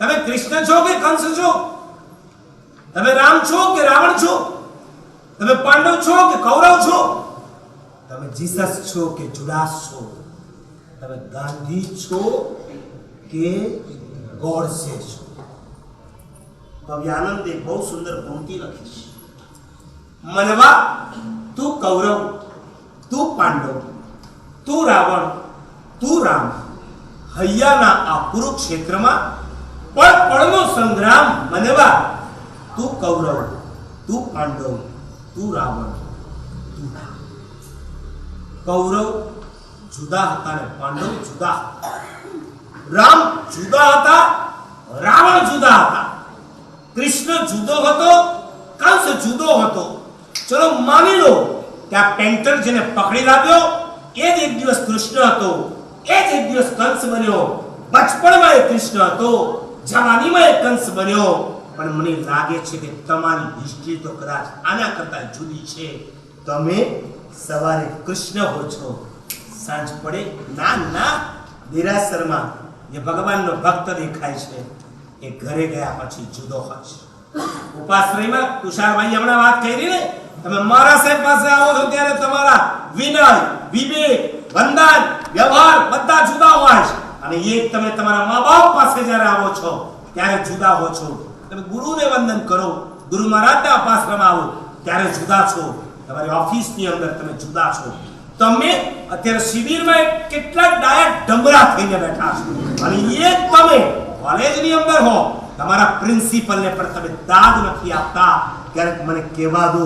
તમે કૃષ્ણ છો કે કંસ છો? તમે રામ છો કે રાવણ છો? તમે પાંડવ છો કે કૌરવ છો? તમે જીસસ છો કે જુડાસ છો? તમે ગાંધી છો કે ગોડસે છો? કવિ આનંદે બહુ સુંદર પંક્તિ લખી છે મનવા, તું કૌરવ, તું પાંડવ, તું રાવણ, તું રામ. હૈયાના આ કુરુક્ષેત્રમાં પળ પળનો સંગ્રામ મનવા તું કૌરવ, તું પાંડવ, તું રાવણ, તું કૌરવ જુદા હતા ને પાંડવ જુદા. રામ જુદા હતા, રાવણ જુદા હતા. કૃષ્ણ જુદો હતો, કંસ જુદો હતો. ચલો માની લો કે આ પેન્ટર જેને પકડી લાવ્યો, એ જ એક દિવસ કૃષ્ણ હતો. એ જ એક દિવસ કંસ બન્યો. બચપણમાં એ કૃષ્ણ હતો. જવાનીમાં એ કંસ બન્યો. પણ મને લાગે છે કે તમારી હિસ્ટ્રી તો કદાચ આના કરતા જુદી છે. તમે સવારે કૃષ્ણ હો છો. સાંજ પડે, ના ના, દેરાસરમાં જે ભગવાનનો ભક્ત દેખાય છે, એ ઘરે ગયા પછી જુદો હોય છે. ઉપાશ્રયમાં તુષારભાઈ હમણાં વાત કરી ને, તમે મારા સાહેબ પાસે આવો છો ત્યારે તમારા વિનય, વિવેક, વંદન, વ્યવહાર બધા જુદા હોય છે. અને એ તમે તમારા મા બાપ પાસે જ્યારે આવો છો, ત્યારે જુદા હો છો. તમે ગુરુને વંદન કરો, ગુરુ મહારાજના ઉપાશ્રમ આવો, ત્યારે જુદા છો. તમારી ઓફિસની અંદર તમે જુદા છો. તમે અત્યારે શિબિરમાં કેટલા ડાયા ડમરા થઈને બેઠા છો. અને એ તમે કોલેજની અંદર હો, તમારા પ્રિન્સિપલને પણ તમે દાદ નથી આપતા. ક્યારેક મને કહેવા દો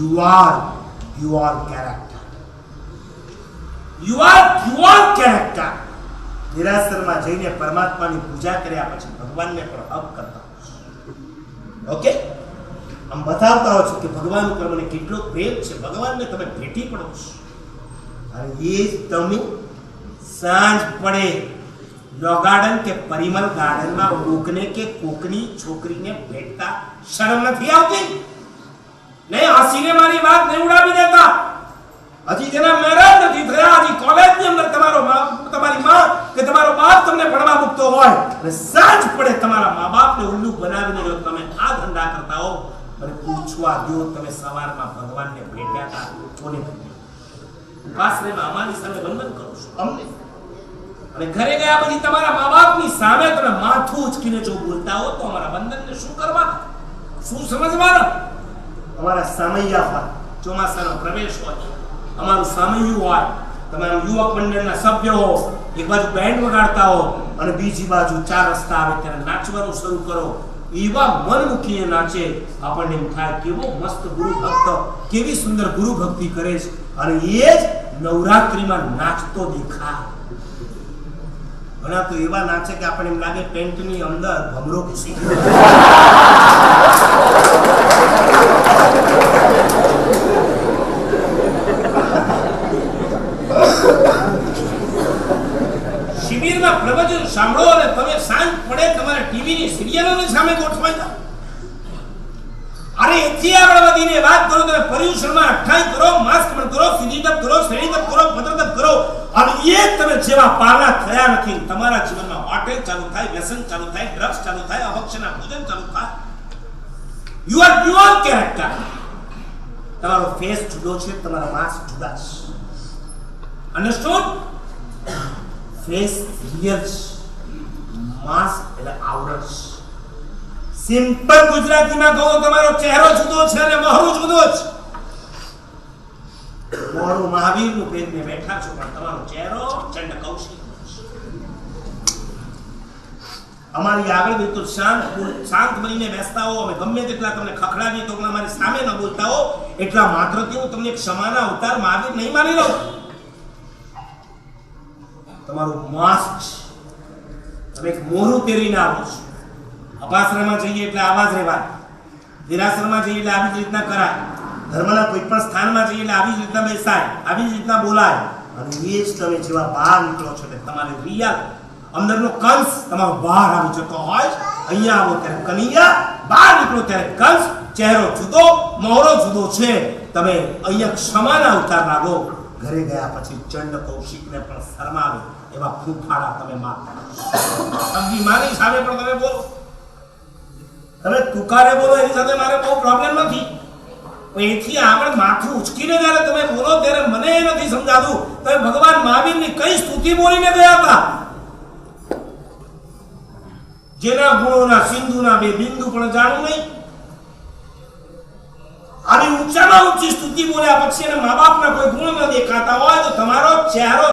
you are you are character you are you are character નિરાશ્રમાં જઈને પરમાત્માની પૂજા કર્યા પછી ભગવાનને પણ અપ કરતા ઓકે આમ બતાવતા હો છો કે ભગવાન ઉપર મને કેટલો પ્રેમ છે. ભગવાનને તમે ભેટી પડો અને એ તમે સાંજ પડે લો ગાર્ડન કે પરિમલ ગાર્ડનમાં કોકને કે કોકની છોકરીને ભેટતા શરમ નથી આવતી? નહીં હસીને મારી વાત નહીં ઉડાવી દેતા હજી જેના મેરેજ નથી થયા હજી કોલેજની અંદર તમારો મા તમારી માં કે તમારો બાપ તમને ભણવા મૂકતો હોય અને સાંજ પડે તમારા મા બાપને ઉલ્લુ બનાવીને જો તમે આ ધંધા કરતા હો મને પૂછવા દો તમે સવારમાં ભગવાનને ભેટ્યા હતા, કોને ઉપાસનેમાં અમારી સામે વંદન કરો છો. અમને. અને ઘરે ગયા પછી તમારા મા બાપની સામે તમે માથું ઉચકીને જો બોલતા હો, તો અમારા વંદનને શું કરવા? શું સમજવાનું? અમારા સામૈયા હોય, ચોમાસાનો પ્રવેશ હોય. અમારું સામૈયું હોય, તમારા યુવક મંડળના સભ્ય હો એક બાજુ બેન્ડ વગાડતા હો અને બીજી બાજુ ચાર રસ્તા આવે ત્યારે નાચવાનું શરૂ કરો. એવા મન મૂકીને નાચે આપણને એમ થાય, કેવો મસ્ત ગુરુ ભક્ત, કેવી સુંદર ગુરુ ભક્તિ કરે છે. અને એ જ નવરાત્રિમાં નાચતો દેખાય. ઘણા તો એવા નાચે કે આપણને એમ લાગે પેન્ટની અંદર ભમરો ઘૂસી ગયો. શિબિરમાં સાંભળો અને તમે સાંજ પડે તમારા ટીવીની સિરિયલોની સામે ગોઠવાઈ જાઓ. અરે એથી આગળ વધીને વાત કરો, તમે પર્યુષણમાં અઠાઈ કરો, માસ્ક પણ કરો સીધી કરો શ્રેણીકપ કરો ભદ્રકપ કરો. અને એ તમે જેવા પારણા થયા નથી, તમારા જીવનમાં હોટેલ ચાલુ થાય, વ્યસન ચાલુ થાય ડ્રગ્સ ચાલુ થાય, અભક્ષના ભોજન ચાલુ થાય. યુ આર પ્યોર કેરેક્ટર તમારો ફેસ જુદો છે, તમારા માસ્ક જુદા છે. અન્ડરસ્ટુડ ફેસ હિયર્સ માસ્ક એટલે આવરણ. સિમ્પલ ગુજરાતીમાં કહો તમારો ચહેરો જુદો છે અને મહોરું જુદો છે મોરું મહાવીરનું પહેરીને બેઠા છો, પણ તમારો ચહેરો ચંડ કૌશિક અમારી આગળ તો શાંત શાંત બનીને બેસતા હો, અમે ગમે તેટલા તમને ખખડાવીએ તો અમારી સામે ન બોલતા હો, એટલા માત્રથી હું તમને ક્ષમાના અવતાર મહાવીર નહીં માની લઉં. તમારું માસ્ક છે તમે એક મોરું પહેરીને આવો છો. અપાશ્રમમાં જઈએ એટલે આવા જ રહેવાય. દેરાસરમાં જઈએ એટલે આવી જ રીતના કરાય. ધર્મના કોઈ પણ સ્થાનમાં જઈએ એટલે આવી જ રીતના બેસાય. આવી જ રીતના બોલાય. અને એ જ તમે જેવા બહાર નીકળો છો એટલે તમારે રિયલ અંદરનો કંસ તમારો બહાર આવી જતો હોય. અહીંયા આવો ત્યારે કનૈયા, બહાર નીકળો ત્યારે કંસ. ચહેરો જુદો મોહરો જુદો છે. તમે અહીંયા ક્ષમાના અવતાર લાગો. ઘરે ગયા પછી ચંડ કૌશિકને પણ શરમાવે એવા ફૂફાડા તમે મારતા. મારી સામે પણ તમે બોલો. તમે તુકારે બોલો, એની સાથે મારે બહુ પ્રોબ્લેમ નથી. એથી આગળ માથું ઉચકીને જ્યારે તમે બોલો, ત્યારે મને એ નથી સમજાતું. તમે ભગવાન મહાવીરની કઈ સ્તુતિ બોલીને ગયા હતા? જેના ગુણોના સિંધુના બે બિંદુ પણ જાણું નહીં. આવી ઊંચામાં ઊંચી સ્તુતિ બોલ્યા પછી એને મા બાપના કોઈ ગુણ ન દેખાતા હોય તો તમારો ચહેરો